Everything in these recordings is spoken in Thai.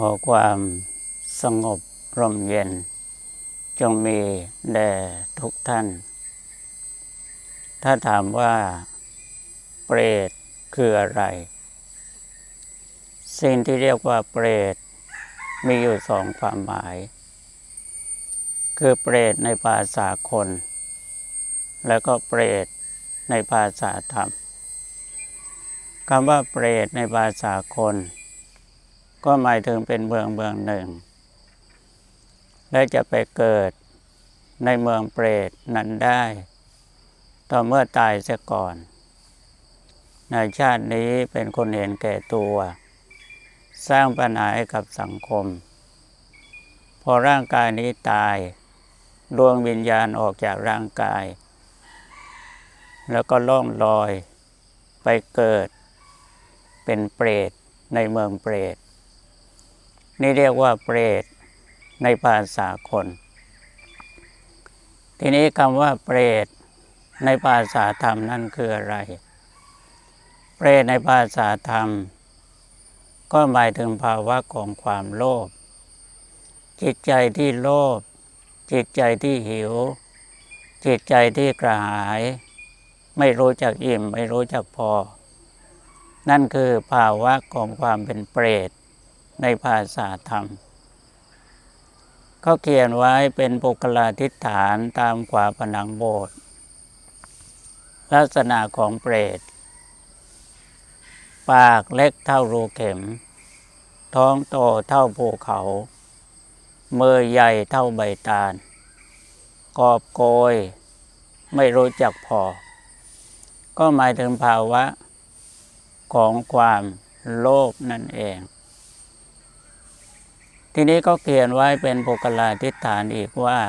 ขอความสงบร่มเย็น จงมีแด่ทุกท่าน ถ้าถามว่า เปรตคืออะไร สิ่งที่เรียกว่าเปรต มีอยู่สองความหมาย คือเปรตในภาษาคน แล้วก็เปรตในภาษาธรรมคำว่าเปรตในภาษาคน ก็หมายถึงเป็นเมืองเมืองหนึ่ง และจะไปเกิดในเมืองเปรตนั้นได้ ต่อเมื่อตายเสียก่อน ในชาตินี้เป็นคนเห็นแก่ตัว สร้างปัญหาให้กับสังคม พอร่างกายนี้ตาย ดวงวิญญาณออกจากร่างกาย แล้วก็ล่องลอยไปเกิดเป็นเปรตในเมืองเปรต นี่เรียกว่าเปรตในภาษาคน ทีนี้คำว่าเปรตในภาษาธรรมนั่นคืออะไร เปรตในภาษาธรรม ก็หมายถึงภาวะของความโลภ จิตใจที่โลภ จิตใจที่หิว จิตใจที่กระหาย ไม่รู้จักอิ่ม ไม่รู้จักพอ นั่นคือภาวะของความเป็นเปรต ในภาษาธรรมเขาเขียนไว้เป็นปุกลาธิฐานตามขวาผนังโบสถ์ลักษณะของเปรต ปากเล็กเท่ารูเข็ม ท้องโตเท่าภูเขา มือใหญ่เท่าใบตาล กอบโกย ไม่รู้จักพอ ก็หมายถึงภาวะของความโลภนั่นเอง ทีนี้ก็เขียนไว้เป็นปุกลาธิฐานอีกว่า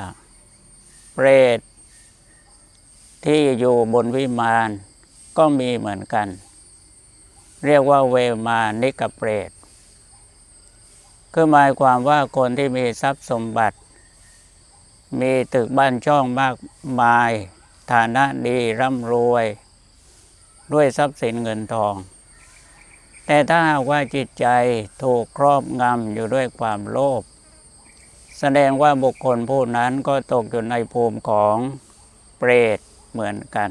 เปรตที่อยู่บนวิมานก็มีเหมือนกัน เรียกว่าเวมานิกเปรตคือหมายความว่าคนที่มีทรัพย์สมบัติ มีตึกบ้านช่องมากมาย ฐานะดีร่ำรวย ด้วยทรัพย์สินเงินทอง แต่ถ้าหากว่าจิตใจถูกครอบงำอยู่ด้วยความโลภแสดงว่าบุคคลผู้นั้นก็ตกอยู่ในภูมิของเปรตเหมือนกัน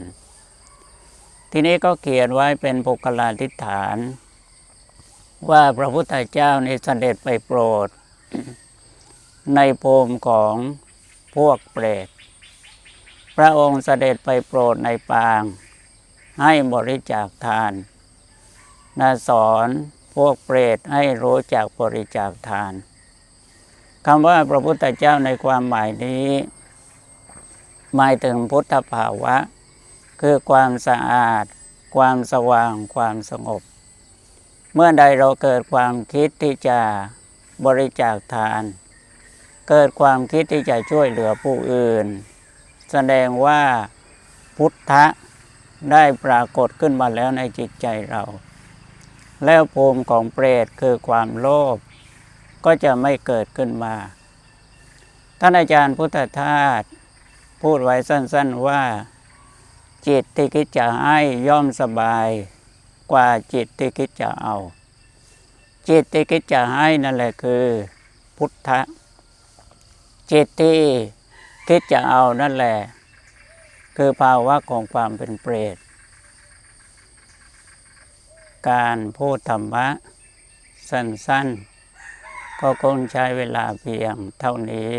ทีนี้ก็เขียนไว้เป็นปุกลาธิฐาน ว่าพระพุทธเจ้าในเสด็จไปโปรด ในภูมิของพวกเปรต พระองค์เสด็จไปโปรดในปาง ให้บริจาคทาน นาสอนพวกเปรตให้รู้จักบริจาคทานคำว่าพระพุทธเจ้าในความหมายนี้ หมายถึงพุทธภาวะ คือความสะอาด ความสว่างความสงบ เมื่อใดเราเกิดความคิดที่จะบริจาคทาน เกิดความคิดที่จะช่วยเหลือผู้อื่น แสดงว่าพุทธะได้ปรากฏขึ้นมาแล้วในจิตใจเรา แล้วภูมิของเปรตคือความโลภก็จะไม่เกิดขึ้นมา ท่านอาจารย์พุทธทาสพูดไว้สั้นๆว่า จิตที่คิดจะให้ย่อมสบายกว่าจิตที่คิดจะเอา จิตที่คิดจะให้นั่นแหละคือพุทธะจิตที่คิดจะเอานั่นแหละ คือภาวะของความเป็นเปรต การพูดธรรมะ สั้นๆ ก็คงใช้เวลาเพียงเท่านี้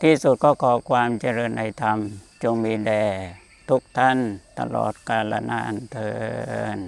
ที่สุดก็ขอความเจริญในธรรม จงมีแด่ทุกท่านตลอดกาลนานเทิน